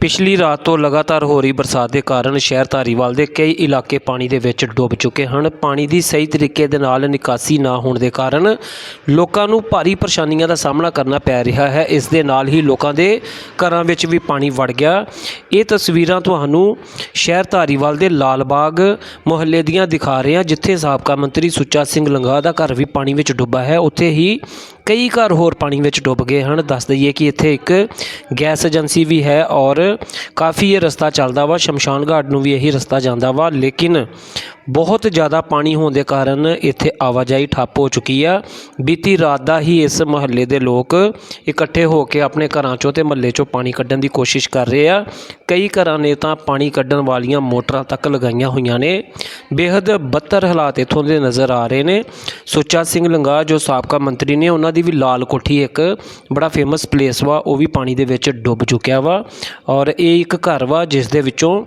ਪਿਛਲੀ ਰਾਤ ਤੋਂ ਲਗਾਤਾਰ ਹੋ ਰਹੀ ਬਰਸਾਤ ਦੇ ਕਾਰਨ ਸ਼ਹਿਰ ਧਾਰੀਵਾਲ ਦੇ ਕਈ ਇਲਾਕੇ ਪਾਣੀ ਦੇ ਵਿੱਚ ਡੁੱਬ ਚੁੱਕੇ ਹਨ। ਪਾਣੀ ਦੀ ਸਹੀ ਤਰੀਕੇ ਦੇ ਨਾਲ ਨਿਕਾਸੀ ਨਾ ਹੋਣ ਦੇ ਕਾਰਨ ਲੋਕਾਂ ਨੂੰ ਭਾਰੀ ਪਰੇਸ਼ਾਨੀਆਂ ਦਾ ਸਾਹਮਣਾ ਕਰਨਾ ਪੈ ਰਿਹਾ ਹੈ। ਇਸ ਦੇ ਨਾਲ ਹੀ ਲੋਕਾਂ ਦੇ ਘਰਾਂ ਵਿੱਚ ਵੀ ਪਾਣੀ ਵੜ ਗਿਆ। ਇਹ ਤਸਵੀਰਾਂ ਤੁਹਾਨੂੰ ਸ਼ਹਿਰ ਧਾਰੀਵਾਲ ਦੇ ਲਾਲ ਬਾਗ ਮੁਹੱਲੇ ਦੀਆਂ ਦਿਖਾ ਰਹੇ ਹਾਂ ਜਿੱਥੇ ਸਾਬਕਾ ਮੰਤਰੀ ਸੁੱਚਾ ਸਿੰਘ ਲੰਗਾ ਦਾ ਘਰ ਵੀ ਪਾਣੀ ਵਿੱਚ ਡੁੱਬਾ ਹੈ। ਉੱਥੇ ਹੀ ਕਈ ਘਰ ਹੋਰ ਪਾਣੀ ਵਿੱਚ ਡੁੱਬ ਗਏ ਹਨ। ਦੱਸ ਦਈਏ ਕਿ ਇੱਥੇ ਇੱਕ ਗੈਸ ਏਜੰਸੀ ਵੀ ਹੈ ਔਰ ਕਾਫੀ ਇਹ ਰਸਤਾ ਚੱਲਦਾ ਵਾ। ਸ਼ਮਸ਼ਾਨ ਘਾਟ ਨੂੰ ਵੀ ਇਹੀ ਰਸਤਾ ਜਾਂਦਾ ਵਾ। ਲੇਕਿਨ ਬਹੁਤ ਜ਼ਿਆਦਾ ਪਾਣੀ ਹੋਣ ਦੇ ਕਾਰਨ ਇੱਥੇ ਆਵਾਜਾਈ ਠੱਪ ਹੋ ਚੁੱਕੀ ਆ। ਬੀਤੀ ਰਾਤ ਦਾ ਹੀ ਇਸ ਮੁਹੱਲੇ ਦੇ ਲੋਕ ਇਕੱਠੇ ਹੋ ਕੇ ਆਪਣੇ ਘਰਾਂ ਚੋਂ ਤੇ ਮਹੱਲੇ ਚੋਂ ਪਾਣੀ ਕੱਢਣ ਦੀ ਕੋਸ਼ਿਸ਼ ਕਰ ਰਹੇ ਆ। ਕਈ ਘਰਾਂ ਨੇ ਤਾਂ ਪਾਣੀ ਕੱਢਣ ਵਾਲੀਆਂ ਮੋਟਰਾਂ ਤੱਕ ਲਗਾਈਆਂ ਹੋਈਆਂ ਨੇ। ਬੇहद ਬੱਤਰ ਹਾਲਾਤ ਇੱਥੋਂ ਦੇ ਨਜ਼ਰ ਆ ਰਹੇ ਨੇ। ਸੁੱਚਾ ਸਿੰਘ ਲੰਗਾ, ਜੋ ਸਾਬਕਾ ਮੰਤਰੀ ਨੇ, ਉਹਨਾਂ ਦੀ ਵੀ ਲਾਲ ਕੋਠੀ ਇੱਕ ਬੜਾ ਫੇਮਸ ਪਲੇਸ ਵਾ, ਉਹ ਵੀ ਪਾਣੀ ਦੇ ਵਿੱਚ ਡੁੱਬ ਚੁੱਕਿਆ ਵਾ। ਔਰ ਇਹ ਇੱਕ ਘਰ ਵਾ, ਜਿਸ ਦੇ ਵਿੱਚੋਂ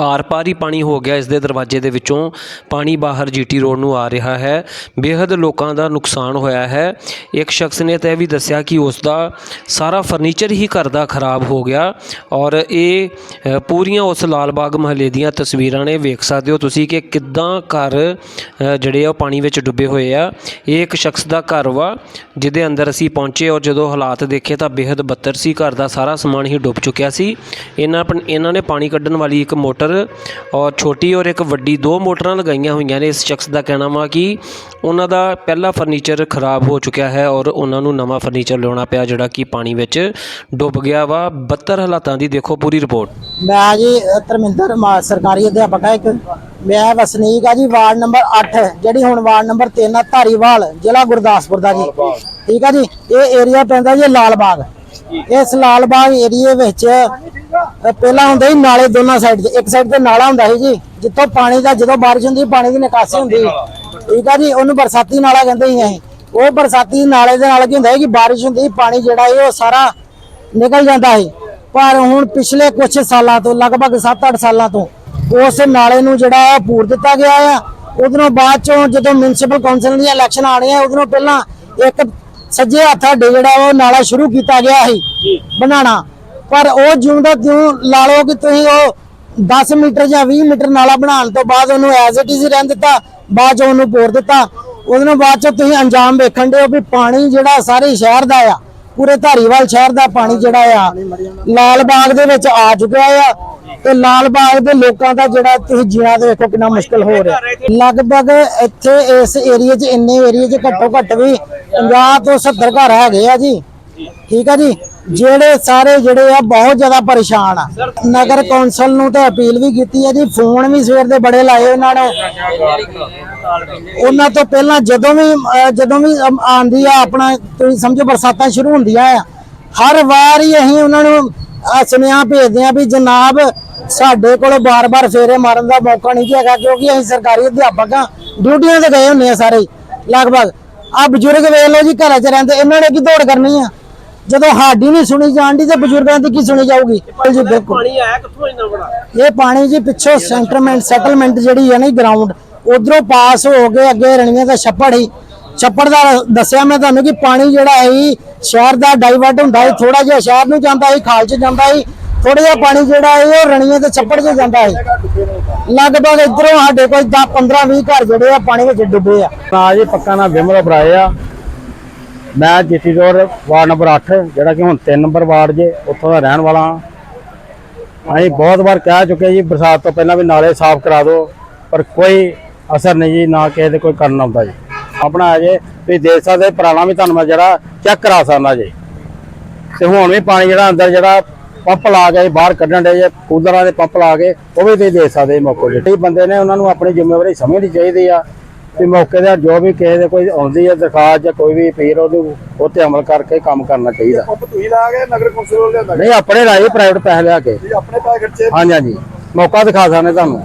ਆਰ ਪਾਰ ਹੀ ਪਾਣੀ ਹੋ ਗਿਆ ਇਸ ਦੇ ਦਰਵਾਜ਼ੇ ਦੇ ਵਿੱਚੋਂ। ਪਾਣੀ ਬਾਹਰ ਜੀਟੀ ਰੋਡ ਨੂੰ ਆ ਰਿਹਾ ਹੈ। ਬੇਹਦ ਲੋਕਾਂ ਦਾ ਨੁਕਸਾਨ ਹੋਇਆ ਹੈ। ਇੱਕ ਸ਼ਖਸ ਨੇ ਤਾਂ ਇਹ ਵੀ ਦੱਸਿਆ ਕਿ ਉਸ ਦਾ ਸਾਰਾ ਫਰਨੀਚਰ ਹੀ ਘਰ ਦਾ ਖਰਾਬ ਹੋ ਗਿਆ ਔਰ ਇਹ ਪੂਰੀਆਂ ਉਸ ਲਾਲ ਬਾਗ ਮਹੱਲੇ ਦੀਆਂ ਤਸਵੀਰਾਂ ਨੇ ਵੇਖ ਸਕਦੇ ਹੋ ਤੁਸੀਂ ਕਿ ਕਿੱਦਾਂ ਘਰ ਜਿਹੜੇ ਆ ਉਹ ਪਾਣੀ ਵਿੱਚ ਡੁੱਬੇ ਹੋਏ ਆ। ਇਹ ਇੱਕ ਸ਼ਖਸ ਦਾ ਘਰ ਵਾ ਜਿਹਦੇ ਅੰਦਰ ਅਸੀਂ ਪਹੁੰਚੇ ਔਰ ਜਦੋਂ ਹਾਲਾਤ ਦੇਖੇ ਤਾਂ ਬੇਹਦ ਬੱਤਰ ਸੀ। ਘਰ ਦਾ ਸਾਰਾ ਸਮਾਨ ਹੀ ਡੁੱਬ ਚੁੱਕਿਆ ਸੀ। ਇਹਨਾਂ ਇਹਨਾਂ ਨੇ ਪਾਣੀ ਕੱਢਣ ਵਾਲੀ ਇੱਕ ਮੋਟਰ ਔਰ ਛੋਟੀ ਔਰ ਇੱਕ ਵੱਡੀ ਦੋ ਮੋਟਰਾਂ ਲਗਾਈਆਂ ਹੋਈਆਂ ਨੇ। ਇਸ ਸ਼ਖਸ ਦਾ ਕਹਿਣਾ ਵਾ ਕਿ ਉਹਨਾਂ ਦਾ ਪਹਿਲਾ ਫਰਨੀਚਰ ਖਰਾਬ ਹੋ ਚੁੱਕਿਆ ਹੈ ਔਰ ਉਹਨਾਂ ਨੂੰ ਨਵਾਂ ਫਰਨੀਚਰ ਲਿਆਉਣਾ ਪਿਆ, ਜਿਹੜਾ ਕਿ ਪਾਣੀ ਵਿੱਚ ਡੁੱਬ ਗਿਆ ਵਾ। ਬੱਤਰ ਹਾਲਾਤਾਂ ਦੀ ਦੇਖੋ ਪੂਰੀ ਰਿਪੋਰਟ। ਮੈਂ ਜੀ ਧਰਮਿੰਦਰ ਮਾ ਸਰਕਾਰੀ ਅਧਿਆਪਕ ਹਾਂ ਇੱਕ। ਮੈਂ ਵਸਨੀਕ ਆ ਜੀ, ਵਾਰਡ ਨੰਬਰ 8 ਜਿਹੜੀ ਹੁਣ ਵਾਰਡ ਨੰਬਰ 3 ਆ, ਧਾਰੀਵਾਲ, ਜ਼ਿਲ੍ਹਾ ਗੁਰਦਾਸਪੁਰ ਦਾ ਜੀ। ਠੀਕ ਆ ਜੀ? ਇਹ ਏਰੀਆ ਪੈਂਦਾ ਜੀ ਲਾਲ ਬਾਗ। ਇਸ ਲਾਲ ਬਾਗ ਏਰੀਏ ਵਿੱਚ ਪਹਿਲਾਂ ਹੁੰਦੇ ਸੀ ਨਾਲੇ ਦੋਨਾਂ ਸਾਈਡ ਤੇ ਇੱਕ ਸਾਈਡ ਤੇ ਨਾਲਾ ਹੁੰਦਾ ਸੀ ਜੀ ਜਿੱਥੋਂ ਪਾਣੀ ਦਾ ਜਦੋਂ ਬਾਰਿਸ਼ ਹੁੰਦੀ ਪਾਣੀ ਦੀ ਨਿਕਾਸੀ ਹੁੰਦੀ ਠੀਕ ਆ ਜੀ ਉਹਨੂੰ ਬਰਸਾਤੀ ਨਾਲਾ ਕਹਿੰਦੇ ਸੀ ਅਸੀਂ। ਉਹ ਬਰਸਾਤੀ ਨਾਲੇ ਦੇ ਨਾਲ ਕੀ ਹੁੰਦਾ ਸੀ ਕਿ ਬਾਰਿਸ਼ ਹੁੰਦੀ ਪਾਣੀ ਜਿਹੜਾ ਹੈ ਉਹ ਸਾਰਾ ਨਿਕਲ ਜਾਂਦਾ ਸੀ। ਪਰ ਹੁਣ ਪਿਛਲੇ ਕੁਝ ਸਾਲਾਂ ਤੋਂ ਲਗਭਗ 7-8 ਸਾਲਾਂ ਤੋਂ ਉਸ ਨਾਲੇ ਨੂੰ ਜਿਹੜਾ ਆ ਪੂਰ ਦਿੱਤਾ ਗਿਆ ਆ। ਉਧਰੋਂ ਬਾਅਦ ਚੋਂ ਜਦੋਂ ਮਿਊਨਿਸਪਲ ਕਾਉਂਸਲ ਦੀਆਂ ਇਲੈਕਸ਼ਨ ਆਣੀਆਂ ਉਧਰੋਂ ਪਹਿਲਾਂ ਇੱਕ ਸੱਜੇ ਹੱਥ ਸਾਡੇ ਜਿਹੜਾ ਉਹ ਨਾਲਾ ਸ਼ੁਰੂ ਕੀਤਾ ਗਿਆ ਸੀ ਬਣਾਉਣਾ। ਪਰ ਉਹ ਜਿਉਂ ਦਾ ਲਾ ਲਓ ਕਿ ਤੁਸੀਂ ਉਹ 10 ਮੀਟਰ ਜਾਂ 20 ਮੀਟਰ ਨਾਲਾ ਬਣਾਉਣ ਤੋਂ ਬਾਅਦ ਉਹਨੂੰ ਐਜ਼ ਇਟ ਇਜ਼ ਰਹਿਣ ਦਿੱਤਾ, ਬਾਅਦ ਚ ਉਹਨੂੰ ਪੋਰ ਦਿੱਤਾ। ਉਹਦੇ ਬਾਅਦ ਚ ਤੁਸੀਂ ਅੰਜਾਮ ਵੇਖਣ ਦੇ ਵੀ ਪਾਣੀ ਜਿਹੜਾ ਸਾਰੇ ਸ਼ਹਿਰ ਦਾ ਆ, ਪੂਰੇ ਧਾਰੀਵਾਲ ਸ਼ਹਿਰ ਦਾ ਪਾਣੀ ਜਿਹੜਾ ਆ, ਲਾਲ ਬਾਗ ਦੇ ਵਿੱਚ ਆ ਚੁੱਕਿਆ ਆ ਤੇ ਲਾਲ ਬਾਗ ਦੇ ਲੋਕਾਂ ਦਾ ਜਿਹੜਾ ਤੁਸੀਂ ਜੀਣਾ ਦੇ ਵੇਖੋ ਕਿੰਨਾ ਮੁਸ਼ਕਲ ਹੋ ਰਿਹਾ। ਲਗਭਗ ਇੱਥੇ ਇਸ ਏਰੀਆ 'ਚ, ਇੰਨੇ ਏਰੀਆ 'ਚ ਘੱਟੋ ਘੱਟ ਵੀ 50 ਤੋਂ 70 ਘਰ ਹੈਗੇ ਆ ਜੀ। ਠੀਕ ਆ ਜੀ? ਜਿਹੜੇ ਸਾਰੇ ਜਿਹੜੇ ਆ ਬਹੁਤ ਜ਼ਿਆਦਾ ਪਰੇਸ਼ਾਨ ਆ। ਨਗਰ ਕੌਂਸਲ ਨੂੰ ਤਾਂ ਅਪੀਲ ਵੀ ਕੀਤੀ ਹੈ ਜੀ ਫੋਨ ਵੀ ਸਵੇਰ ਦੇ ਬੜੇ ਲਾਏ ਉਹਨਾਂ ਨੇ। ਉਹਨਾਂ ਤੋਂ ਪਹਿਲਾਂ ਜਦੋਂ ਵੀ ਜਦੋਂ ਵੀ ਅਮ ਆ ਆਪਣਾ ਤੁਸੀਂ ਸਮਝੋ ਬਰਸਾਤਾਂ ਸ਼ੁਰੂ ਹੁੰਦੀਆਂ ਆ ਹਰ ਵਾਰ ਹੀ ਅਸੀਂ ਉਹਨਾਂ ਨੂੰ ਸੁਨੇਹਾ ਭੇਜਦੇ ਆ ਵੀ ਜਨਾਬ ਸਾਡੇ ਕੋਲ ਬਾਰ-ਬਾਰ ਫੇਰੇ ਮਾਰਨ ਦਾ ਮੌਕਾ ਨਹੀਂ ਹੈਗਾ ਕਿਉਂਕਿ ਅਸੀਂ ਸਰਕਾਰੀ ਅਧਿਆਪਕ ਆ ਡਿਊਟੀਆਂ ਤੇ ਗਏ ਹੁੰਦੇ ਆ ਸਾਰੇ ਹੀ, ਲਗਭਗ। ਆ ਬਜ਼ੁਰਗ ਵੇਖ ਲਓ ਜੀ ਘਰਾਂ 'ਚ ਰਹਿੰਦੇ ਇਹਨਾਂ ਨੇ ਕੀ ਦੌੜ ਕਰਨੀ ਆ? ਜਦੋਂ ਸਾਡੀ ਨਹੀਂ ਸੁਣੀ ਜਾਂਦੀ ਤੇ ਬਜ਼ੁਰਗਾਂ ਦੀ ਕੀ ਸੁਣੀ ਜਾਊਗੀ? ਜੀ ਬਿਲਕੁਲ ਪਾਣੀ ਆਇਆ ਕਿੱਥੋਂ ਇੰਨਾ ਬੜਾ? ਇਹ ਪਾਣੀ ਜੀ ਪਿੱਛੋਂ ਸੈਂਟਰਮੈਂਟ ਸੈਟਲਮੈਂਟ ਜਿਹੜੀ ਹੈ ਨਾ ਗਰਾਊਂਡ ਉਧਰੋਂ ਪਾਸ ਹੋ ਕੇ ਅੱਗੇ ਰਣੀਆਂ ਦਾ ਛੱਪੜ ਹੀ ਛੱਪੜ ਦਾ ਦੱਸਿਆ ਮੈਂ ਤੁਹਾਨੂੰ ਕਿ ਪਾਣੀ ਜਿਹੜਾ ਹੈ ਸ਼ਹਿਰ ਦਾ ਡਾਈਵਰਟ ਹੁੰਦਾ ਹੈ ਥੋੜਾ ਜਿਹਾ ਸ਼ਹਿਰ ਨੂੰ ਜਾਂਦਾ ਹੈ ਖਾਲ 'ਚ ਜਾਂਦਾ ਹੈ ਥੋੜਾ ਜਿਹਾ ਪਾਣੀ ਜਿਹੜਾ ਹੈ ਉਹ ਰਣੀਆਂ ਤੇ ਛੱਪੜ 'ਚ ਜਾਂਦਾ ਹੈ ਲਗਭਗ ਇਧਰੋਂ ਸਾਡੇ ਕੋਲ 10 15 20 ਘਰ ਜਿਹੜੇ ਆ ਪਾਣੀ ਵਿੱਚ ਡੁੱਬੇ ਆ। ਨਾਂ ਜੀ ਪੱਕਾ ਨਾਮ ਵਿਮਲ ਬਰਾਏ ਆ। ਮੈਂ ਜੀਟੀ ਰੋਡ, ਵਾਰਡ ਨੰਬਰ 8 ਜਿਹੜਾ ਕਿ ਹੁਣ 3 ਨੰਬਰ ਵਾਰਡ ਜੇ, ਉੱਥੋਂ ਦਾ ਰਹਿਣ ਵਾਲਾ ਹਾਂ। ਅਸੀਂ ਬਹੁਤ ਵਾਰ ਕਹਿ ਚੁੱਕੇ ਜੀ, ਬਰਸਾਤ ਤੋਂ ਪਹਿਲਾਂ ਵੀ ਨਾਲੇ ਸਾਫ਼ ਕਰਾ ਦਿਓ, ਪਰ ਕੋਈ ਅਸਰ ਨਹੀਂ ਜੀ, ਨਾ ਕਿਸੇ ਦੇ ਕੋਈ ਕਰਨ ਆਉਂਦਾ ਜੀ। ਆਪਣਾ ਹੈ ਜੇ, ਤੁਸੀਂ ਦੇਖ ਸਕਦੇ, ਪੁਰਾਣਾ ਵੀ ਤੁਹਾਨੂੰ ਮੈਂ ਜਿਹੜਾ ਚੈੱਕ ਕਰਾ ਸਕਦਾ ਜੀ। ਤੇ ਹੁਣ ਵੀ ਪਾਣੀ ਜਿਹੜਾ ਅੰਦਰ ਜਿਹੜਾ ਪੰਪ ਲਾ ਕੇ ਬਾਹਰ ਕੱਢਣ ਦੇ ਜੇ, ਕੂਲਰਾਂ ਦੇ ਪੰਪ ਲਾ ਕੇ, ਉਹ ਵੀ ਤੁਸੀਂ ਦੇਖ ਸਕਦੇ ਜੀ ਮੌਕੇ ਬੰਦੇ ਨੇ ਉਹਨਾਂ ਨੂੰ ਆਪਣੀ ਜ਼ਿੰਮੇਵਾਰੀ ਸਮਝਣੀ ਚਾਹੀਦੀ ਆ। ਵੀ ਮੌਕੇ ਤੇ ਜੋ ਵੀ ਕਿਸੇ ਦੇ ਕੋਈ ਆਉਂਦੀ ਹੈ ਦਰਖਾਸਤ ਜਾਂ ਕੋਈ ਵੀ ਪੀਰ ਉਹਨੂੰ ਉਹ ਤੇ ਅਮਲ ਕਰਕੇ ਕੰਮ ਕਰਨਾ ਚਾਹੀਦਾ। ਪੰਪ ਤੁਸੀਂ ਲਾ ਕੇ ਨਗਰ ਕੌਂਸਲ ਵਾਲੇ ਲਿਆਂਦਾ? ਨਹੀਂ ਆਪਣੇ ਲਾਏ ਪ੍ਰਾਈਵੇਟ ਪੈਸੇ ਲਿਆ ਕੇ। ਜੀ ਆਪਣੇ ਪੈਸੇ ਖਰਚੇ ਹਾਂਜੀ ਹਾਂਜੀ। ਮੌਕਾ ਦਿਖਾ ਸਕਦੇ ਤੁਹਾਨੂੰ।